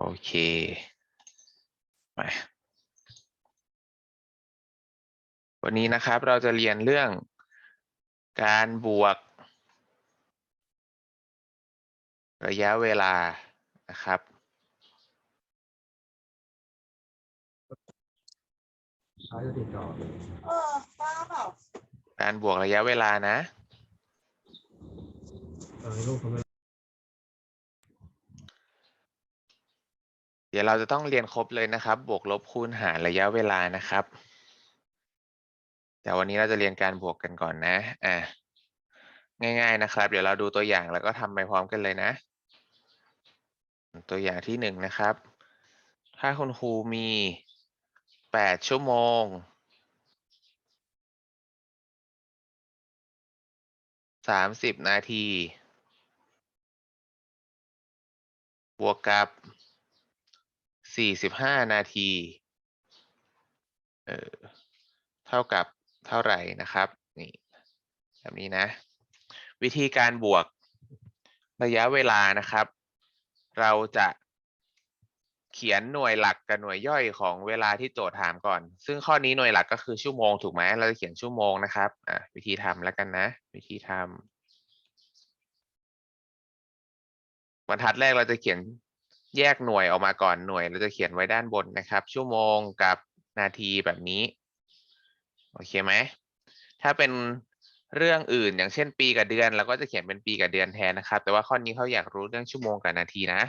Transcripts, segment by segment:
โอเคมาวันนี้นะครับเราจะเรียนเรื่องการบวก ระยะเวลานะครับ การบวกระยะเวลานะ ตอนนี้ลูก เดี๋ยวเราจะต้องเรียนครบเลยนะครับ บวกลบคูณหารระยะเวลานะครับ แต่วันนี้เราจะเรียนการบวกกันก่อนนะ อะ ง่าย ๆนะครับ เดี๋ยวเราดูตัวอย่างแล้วก็ทำไปพร้อมกันเลยนะ ตัวอย่างที่หนึ่งนะครับ ถ้าคุณครูมีแปดชั่วโมง สามสิบนาที บวกกับ สี่สิบห้านาที เออ เท่ากับเท่าไหร่นะครับ นี่แบบนี้นะ วิธีการบวกระยะเวลานะครับ เราจะเขียนหน่วยหลักกับหน่วยย่อยของเวลาที่โจทย์ถามก่อน ซึ่งข้อนี้หน่วยหลักก็คือชั่วโมงถูกไหม เราจะเขียนชั่วโมงนะครับ อะวิธีทำแล้วกันนะ วิธีทำบรรทัดแรกเราจะเขียน แยกหน่วยออกมาก่อนหน่วย เราจะเขียนไว้ด้านบนนะครับ ชั่วโมงกับนาทีแบบนี้ โอเคไหม ถ้าเป็นเรื่องอื่นอย่างเช่นปีกับเดือนเราก็จะเขียนเป็นปีกับเดือนแทนนะครับ แต่ว่าข้อนี้เขาอยากรู้เรื่องชั่วโมงกับนาทีนะ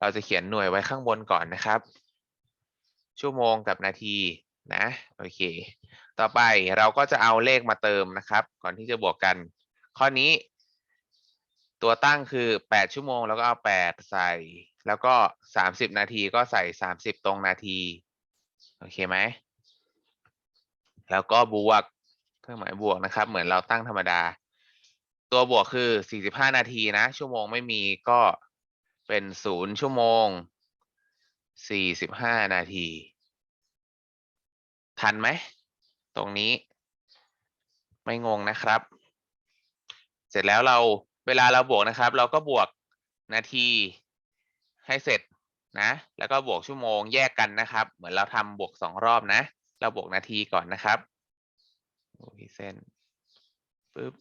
เราจะเขียนหน่วยไว้ข้างบนก่อนนะครับ ชั่วโมงกับนาทีนะโอเค ต่อไปเราก็จะเอาเลขมาเติมนะครับ ก่อนที่จะบวกกัน ข้อนี้ ตัวตั้งคือแปดชั่วโมง แล้วก็เอาแปดใส่ แล้วก็สามสิบนาทีก็ใส่สามสิบตรงนาที โอเคไหม แล้วก็บวกเครื่องหมายบวกนะครับ เหมือนเราตั้งธรรมดา ตัวบวกคือสี่สิบห้านาทีนะ ชั่วโมงไม่มีก็เป็นศูนย์ชั่วโมงสี่สิบห้านาที ทันไหม ตรงนี้ ไม่งงนะครับ เสร็จแล้วเราเวลาเราบวกนะครับ เราก็บวกนาที ให้เสร็จนะ แล้วก็บวกชั่วโมงแยกกันนะครับ เหมือนเราทำบวกสองรอบนะ เราบวกนาทีก่อนนะครับโอ้ยเส้นปึ๊บ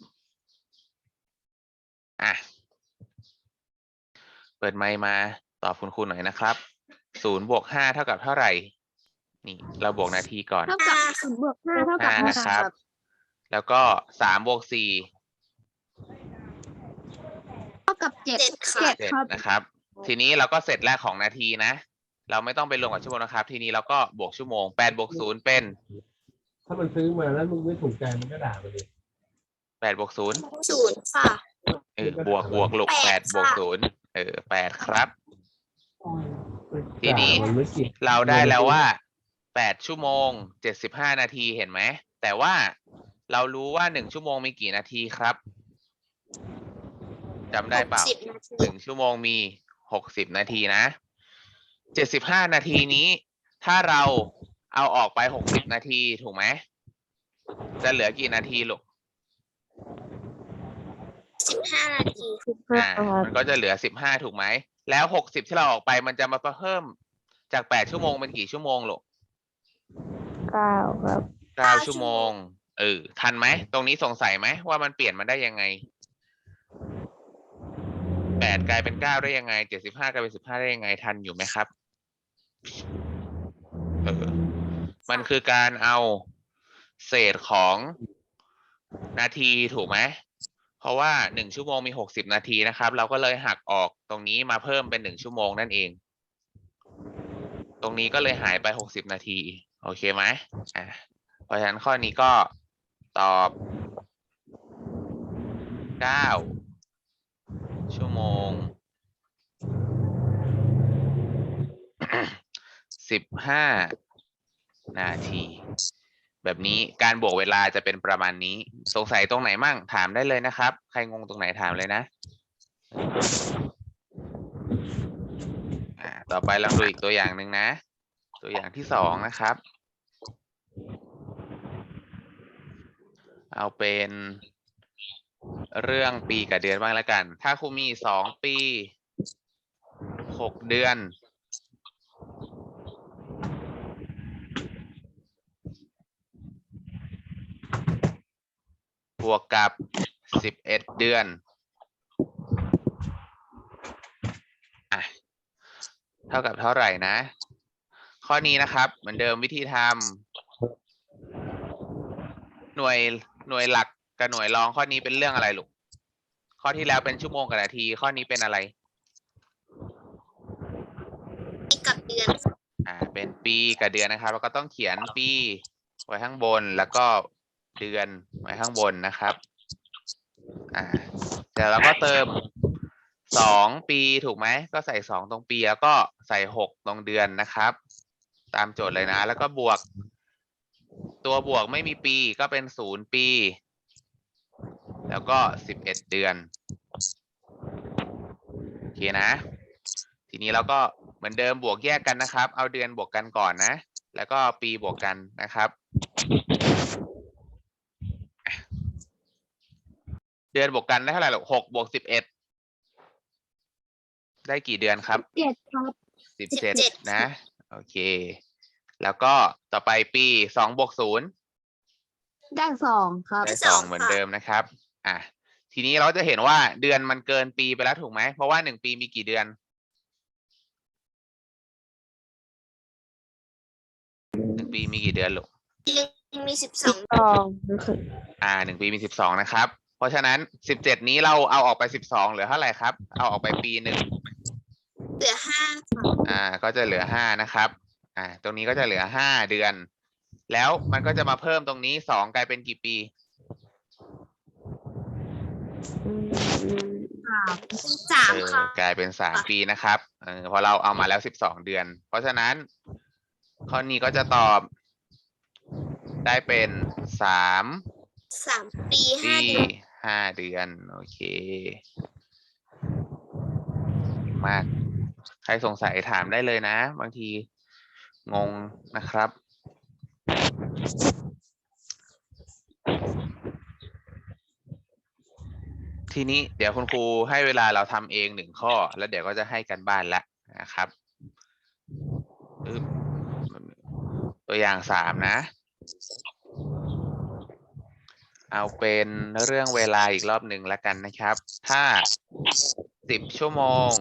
อะเปิดไมค์มาตอบคุณครูหน่อยนะครับศูนย์บวกห้าเท่ากับเท่าไหร่ นี่เราบวกนาทีก่อนเท่ากับศูนย์บวกห้าเท่ากับห้าเท่านะครับกับ แล้วก็สามบวกสี่เท่ากับเจ็ดเจ็ดค่ะเจ็ดเจ็ดครับนะครับ ทีนี้เราก็เสร็จแรกของนาทีนะ เราไม่ต้องไปรวมกับชั่วโมงนะครับ ทีนี้เราก็บวกชั่วโมงแปดบวกศูนย์เป็นถ้ามันซื้อมาแล้วมึงไม่ถูกใจมันก็ด่ามันดิแปดบวกศูนย์ศูนย์ค่ะเออบวกบวกลูกแปแปดดบวกค่ะศูนย์เออแปดครับ ทีนี้ด่ามันไม่กินเราได้แล้วว่าแปดชั่วโมงเจ็ดสิบห้านาทีเห็นไหม แต่ว่าเรารู้ว่าหนึ่งชั่วโมงมีกี่นาทีครับจำได้เปล่าสิบนาทีหนึ่งชั่วโมงมี หกสิบนาทีนะเจ็ดสิบห้านาทีนี้ ถ้าเราเอาออกไปหกสิบนาทีถูกไหมจะเหลือกี่นาทีลูกสิบห้านาทีอ่ามันก็จะเหลือสิบห้าถูกไหม แล้วหกสิบที่เราออกไปมันจะมาเพิ่มจากแปดชั่วโมงเป็นกี่ชั่วโมงลูกเก้าครับเก้าชั่วโมงเออทันไหม ตรงนี้สงสัยไหมว่ามันเปลี่ยนมาได้ยังไงแปดกลายเป็นเก้าได้ยังไงเจ็ดสิบห้ากลายเป็นสิบห้าได้ยังไงทันอยู่ไหมครับเออมันคือการเอาเศษของนาทีถูกไหม เพราะว่าหนึ่งชั่วโมงมีหกสิบนาทีนะครับ เราก็เลยหักออกตรงนี้มาเพิ่มเป็นหนึ่งชั่วโมงนั่นเอง ตรงนี้ก็เลยหายไปหกสิบนาที โอเคไหมอะเพราะฉะนั้นข้อนี้ก็ตอบเก้า ชั่วโมงสิบห้านาที แบบนี้การบวกเวลาจะเป็นประมาณนี้ สงสัยตรงไหนมั่งถามได้เลยนะครับ ใครงงตรงไหนถามเลยนะต่อไปลองดูอีกตัวอย่างหนึ่งนะ ตัวอย่างที่สองนะครับ เอาเป็น เรื่องปีกับเดือนบ้างแล้วกัน ถ้าครูมีสองปีหกเดือน บวกกับสิบเอ็ดเดือนอะเท่ากับเท่าไหร่นะ ข้อนี้นะครับ เหมือนเดิมวิธีทำหน่วยหน่วยหลัก กับหน่วยรองข้อนี้เป็นเรื่องอะไรลูก ข้อที่แล้วเป็นชั่วโมงกับนาที ข้อนี้เป็นอะไรกับเดือนอ่า เป็นปีกับเดือนนะครับ แล้วก็ต้องเขียนปีไว้ข้างบน แล้วก็เดือนไว้ข้างบนนะครับ อ่า เดี๋ยวเราก็เติมสองปีถูกไหม ก็ใส่สองตรงปีแล้วก็ใส่หกตรงเดือนนะครับ ตามโจทย์เลยนะ แล้วก็บวก ตัวบวกไม่มีปีก็เป็นศูนย์ปี แล้วก็สิบเอ็ดเดือนโอเคนะ ทีนี้เราก็เหมือนเดิมบวกแยกกันนะครับ เอาเดือนบวกกันก่อนนะ แล้วก็ปีบวกกันนะครับ เดือนบวกกันได้เท่าไหร่หรอกหกบวกสิบเอ็ดได้กี่เดือนครับเจ็ดครับสิบเจ็ดนะ โอเค แล้วก็ต่อไปปีสองบวกศูนย์ได้สองครับได้สองเหมือนเดิมนะครับ อะทีนี้เราจะเห็นว่าเดือนมันเกินปีไปแล้วถูกไหมเพราะว่าหนึ่งปีมีกี่เดือนหนึ่งปีมีกี่เดือนลูกมีสิบสองสองคืออ่าหนึ่งปีมีสิบสองนะครับ เพราะฉะนั้นสิบเจ็ดนี้เราเอาออกไปสิบสองเหลือเท่าไหร่ครับ เอาออกไปปีหนึ่งเหลือห้าค่ะอ่า ก็จะเหลือห้านะครับ อ่า ตรงนี้ก็จะเหลือห้าเดือน แล้วมันก็จะมาเพิ่มตรงนี้สองกลายเป็นกี่ปีอืม สามเออค่ะ กลายเป็นสามปีนะครับเออพอเราเอามาแล้วสิบสองเดือน เพราะฉะนั้น ข้อนี้ก็จะตอบ ได้เป็นสามสามปีห้าปีเดือนห้าเดือน โอเคมาก ใครสงสัยถามได้เลยนะ บางทีงงนะครับ ทีนี้เดี๋ยวคุณครูให้เวลาเราทำเองหนึ่งข้อ แล้วเดี๋ยวก็จะให้กันบ้านละนะครับอึ๊บตัวอย่างสามนะ เอาเป็นเรื่องเวลาอีกรอบหนึ่งแล้วกันนะครับ ถ้าสิบชั่วโมง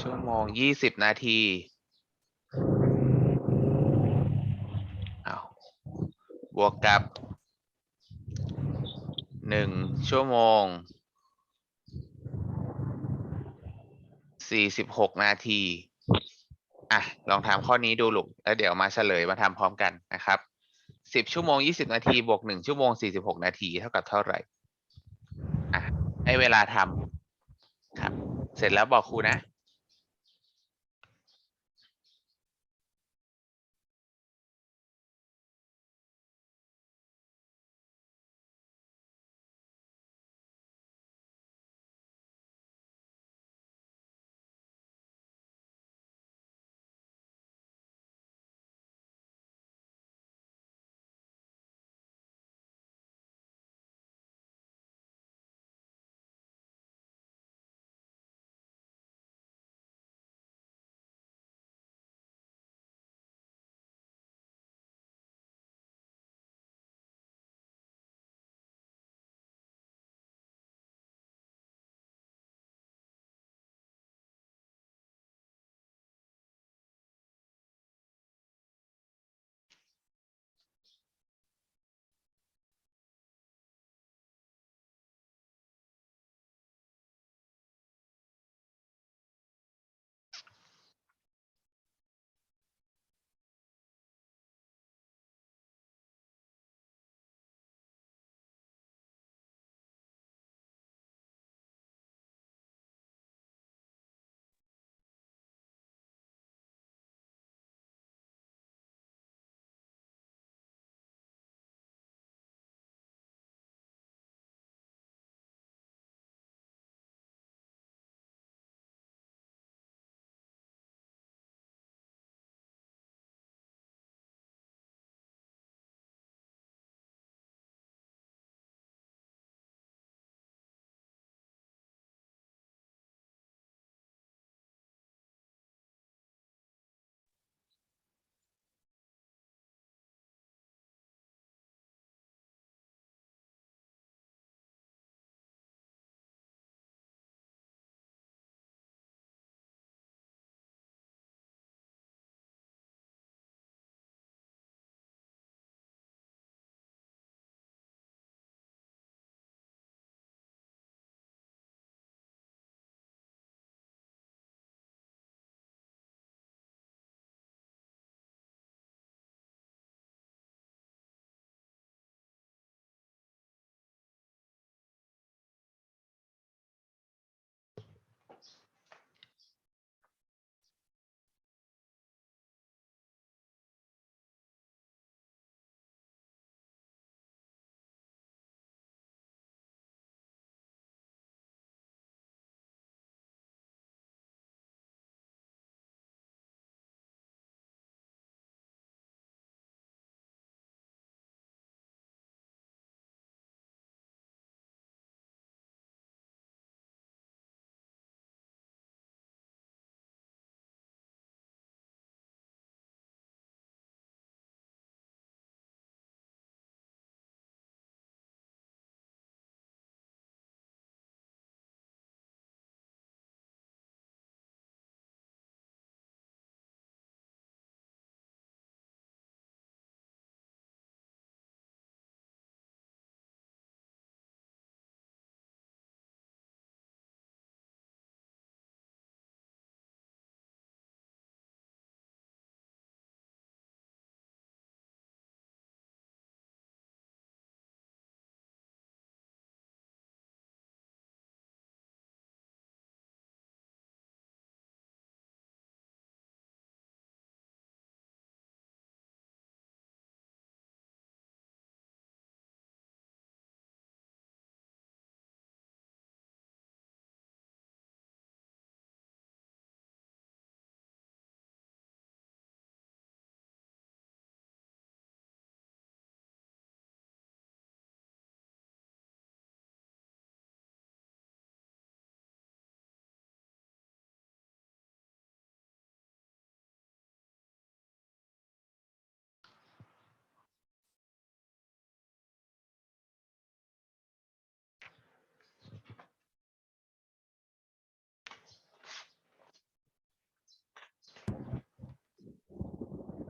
ชั่วโมงยี่สิบนาที บวกกับหนึ่งชั่วโมงสี่สิบหกนาที อะ ลองทำข้อนี้ดูลูก แล้วเดี๋ยวมาเฉลยมาทำพร้อมกันนะครับสิบชั่วโมงยี่สิบนาที บวกหนึ่งชั่วโมงสี่สิบหกนาที เท่ากับเท่าไหร่ อะ ให้เวลาทำครับ เสร็จแล้วบอกครูนะ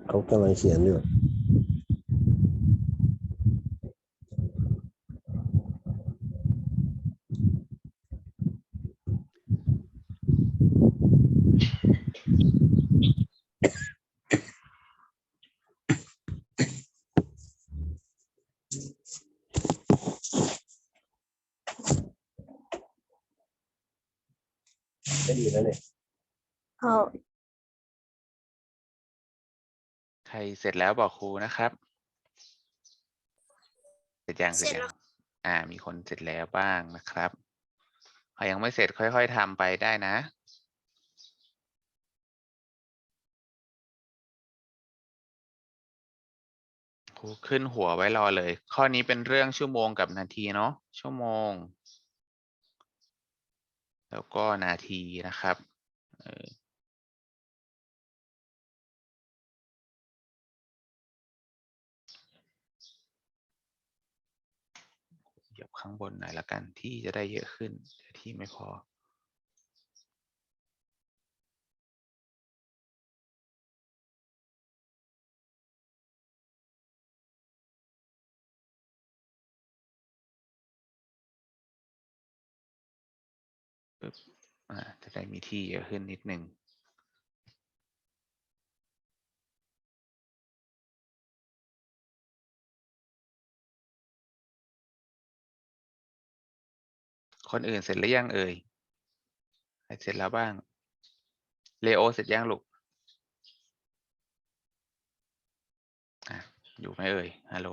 เขากำลังเขียนอยู่ ได้ดีแล้วเนี่ย เขา ใคร เสร็จแล้วบอกครูนะครับ เสร็จยังเสร็จเสร็จแล้ยังวอ่า มีคนเสร็จแล้วบ้างนะครับใครยังไม่เสร็จค่อย ๆทำไปได้นะครูขึ้นหัวไว้รอเลย ข้อนี้เป็นเรื่องชั่วโมงกับนาทีเนาะชั่วโมง แล้วก็นาทีนะครับ เออเหยียบ ข้างบนหน่อยละกันที่จะได้เยอะขึ้นที่ไม่พอปึ๊บอ่าจะได้มีที่เยอะขึ้นนิดนึง คนอื่นเสร็จหรือยังเอ่ยใครเสร็จแล้วบ้าง เลโอเสร็จยังลูกออยู่ไหมเอ่ยฮัลโหล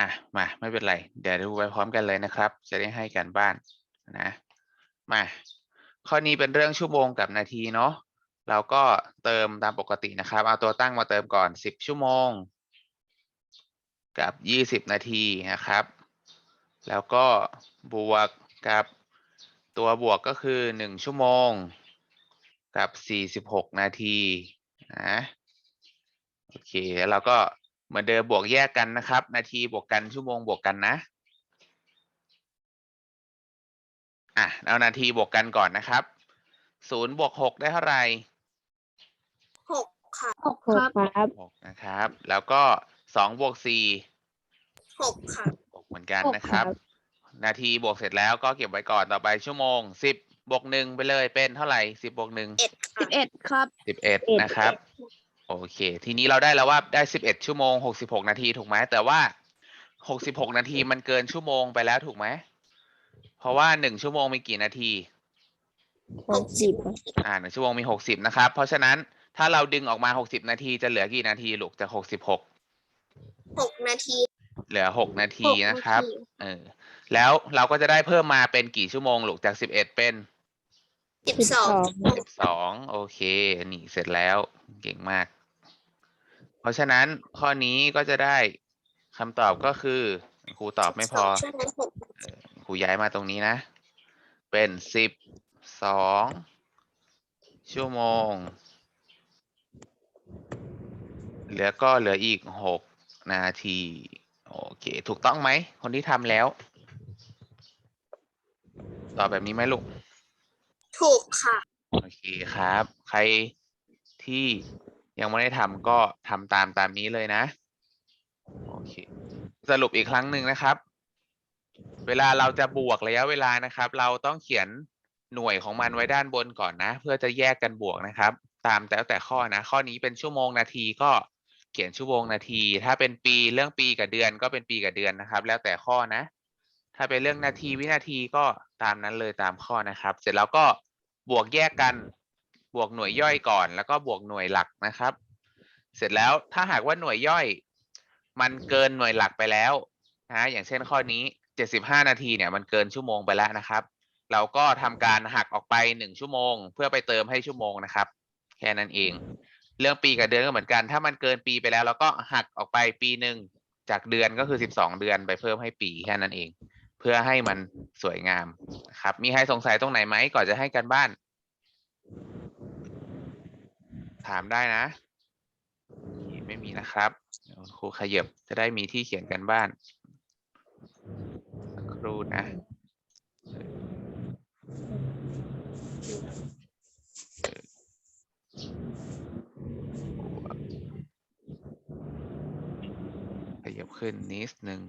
อะมาไม่เป็นไร เดี๋ยวดูไปพร้อมกันเลยนะครับ จะได้ให้กันบ้านนะมาข้อนี้เป็นเรื่องชั่วโมงกับนาทีเนาะเราก็เติมตามปกตินะครับ เอาตัวตั้งมาเติมก่อนสิบชั่วโมง กับยี่สิบนาทีนะครับ แล้วก็บวกกับตัวบวกก็คือหนึ่งชั่วโมง กับสี่สิบหกนาทีนะโอเคแล้วเราก็ เหมือนเดิมบวกแยกกันนะครับ นาทีบวกกันชั่วโมงบวกกันนะอะเอานาทีบวกกันก่อนนะครับศูนย์บวกหกได้เท่าไหร่หกค่ะหกครับครับหกนะครับ แล้วก็สองบวกสี่หกค่ะหกเหมือนกันนะครับ นาทีบวกเสร็จแล้วก็เก็บไว้ก่อนต่อไปชั่วโมงสิบบวกหนึ่งไปเลยเป็นเท่าไหร่สิบบวกหนึ่งเอ็ดสิค่ะบเอ็ดครับสิบเอ็ดนะครับ โอเค ทีนี้เราได้แล้วว่าได้สิบเอ็ดชั่วโมงหกสิบหกนาทีถูกไหมแต่ว่าหกสิบหกนาทีมันเกินชั่วโมงไปแล้วถูกไหมเพราะว่าหนึ่งชั่วโมงมีกี่นาทีหกสิบอ่าหนึ่งชั่วโมงมีหกสิบนะครับ เพราะฉะนั้นถ้าเราดึงออกมาหกสิบนาทีจะเหลือกี่นาทีลูกจากหกสิบหกหกนาที เหลือหกนาทีนะครับเออแล้วเราก็จะได้เพิ่มมาเป็นกี่ชั่วโมงลูกจากสิบเอ็ดเป็นสิบสองสิบสองโอเค นี่เสร็จแล้ว เก่งมากเพ ราะฉะนั้นข้อนี้ก็จะได้คำตอบก็คือ ครูตอบไม่พอช่วงนั้นหกครูย้ายมาตรงนี้นะ เป็นสิบสองชั่วโมง เหลือก็เหลืออีกหกนาที โอเค ถูกต้องไหม คนที่ทำแล้ว ตอบแบบนี้ไหมลูก ถูกค่ะ โอเคครับ ใครที่ ยังไม่ได้ทำก็ทำตามตามนี้เลยนะโอเคสรุปอีกครั้งหนึ่งนะครับ เวลาเราจะบวกระยะเวลานะครับ เราต้องเขียนหน่วยของมันไว้ด้านบนก่อนนะ เพื่อจะแยกกันบวกนะครับ ตามแต่แต่ข้อนะ ข้อนี้เป็นชั่วโมงนาทีก็เขียนชั่วโมงนาที ถ้าเป็นปีเรื่องปีกับเดือนก็เป็นปีกับเดือนนะครับ แล้วแต่ข้อนะ ถ้าเป็นเรื่องนาทีวินาทีก็ตามนั้นเลยตามข้อนะครับ เสร็จแล้วก็บวกแยกกัน บวกหน่วยย่อยก่อน แล้วก็บวกหน่วยหลักนะครับ เสร็จแล้วถ้าหากว่าหน่วยย่อย มันเกินหน่วยหลักไปแล้วนะอย่างเช่นข้อนี้ 75 นาทีเนี่ยมันเกินชั่วโมงไปแล้วนะครับ เราก็ทำการหักออกไป 1 ชั่วโมง เพื่อไปเติมให้ชั่วโมงนะครับ แค่นั้นเอง เรื่องปีกับเดือนก็เหมือนกัน ถ้ามันเกินปีไปแล้วเราก็หักออกไปปีหนึ่งจากเดือนก็คือสิบสองเดือนไปเพิ่มให้ปีแค่นั้นเอง เพื่อให้มันสวยงามนะครับ มีใครสงสัยตรงไหนไหมก่อนจะให้กันบ้าน ถามได้นะ ไม่มีนะครับครูขยับจะได้มีที่เขียนกันบ้าน ครูนะขยับขึ้นนิดนึง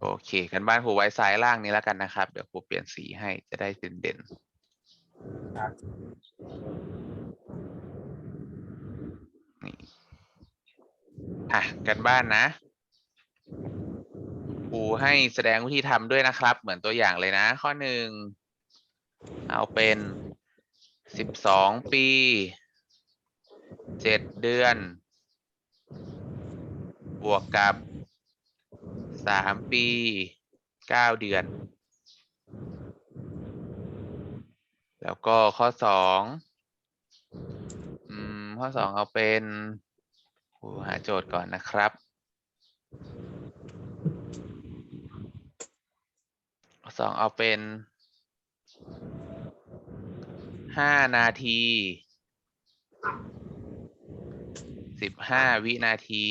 โอเค กันบ้านครูไว้ซ้ายล่างนี้แล้วกันนะครับ เดี๋ยวครูเปลี่ยนสีให้จะได้เด่นครับๆนี่อะกันบ้านนะครูให้แสดงวิธีทำด้วยนะครับ เหมือนตัวอย่างเลยนะ ข้อหนึ่งเอาเป็นสิบสองปีเจ็ดเดือน บวกกับ สามปีเก้าเดือน แล้วก็ข้อสองอืมข้อสองเอาเป็นหาโจทย์ก่อนนะครับ ข้อสองเอาเป็นห้านาทีสิบห้าวินาที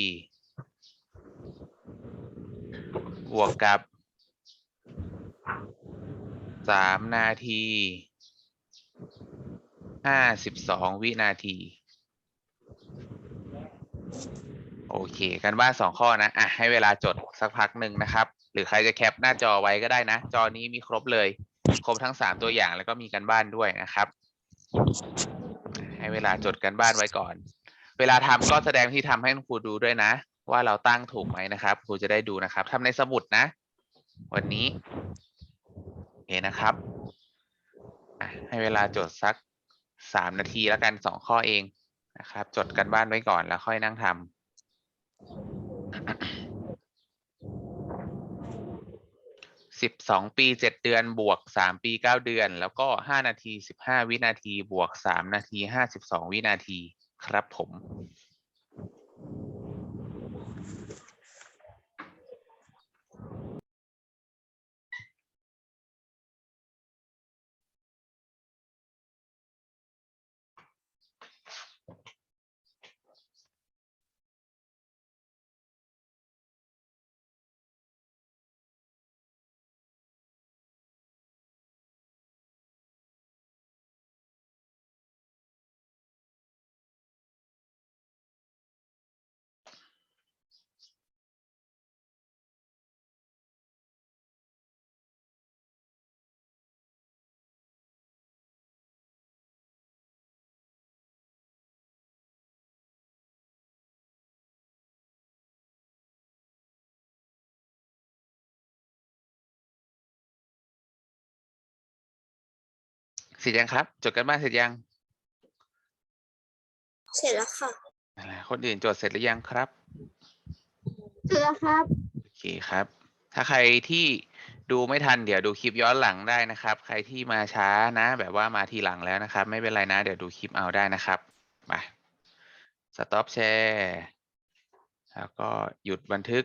บวกกับสามนาทีห้าสิบสองวินาที โอเค กันบ้านสองข้อนะ อะ ให้เวลาจดสักพักหนึ่งนะครับ หรือใครจะแคปหน้าจอไว้ก็ได้นะ จอนี้มีครบเลย ครบทั้งสามตัวอย่างแล้วก็มีกันบ้านด้วยนะครับ ให้เวลาจดกันบ้านไว้ก่อน เวลาทำก็แสดงที่ทำให้ครูดูด้วยนะ ว่าเราตั้งถูกไหมนะครับครูจะได้ดูนะครับทำในสมุดนะ วันนี้โอเคนะครับให้เวลาจดสักสามนาทีแล้วกันสองข้อเองนะครับ จดกันบ้านไว้ก่อนแล้วค่อยนั่งทำสิบสองปีเจ็ดเดือนบวกสามปีเก้าเดือน แล้วก็ห้านาทีสิบห้าวินาที บวกสามนาทีห้าสิบสองวินาทีครับผม สร็จยังครับ จดกันบ้านเสร็จยังเสร็จแล้วค่ะ อะไรคนอื่นจดเสร็จหรือยังครับ เสร็จแล้วครับ โอเคครับ ถ้าใครที่ดูไม่ทันเดี๋ยวดูคลิปย้อนหลังได้นะครับ ใครที่มาช้านะ แบบว่ามาทีหลังแล้วนะครับ ไม่เป็นไรนะ เดี๋ยวดูคลิปเอาได้นะครับไปสต็อปแชร์แล้วก็หยุดบันทึก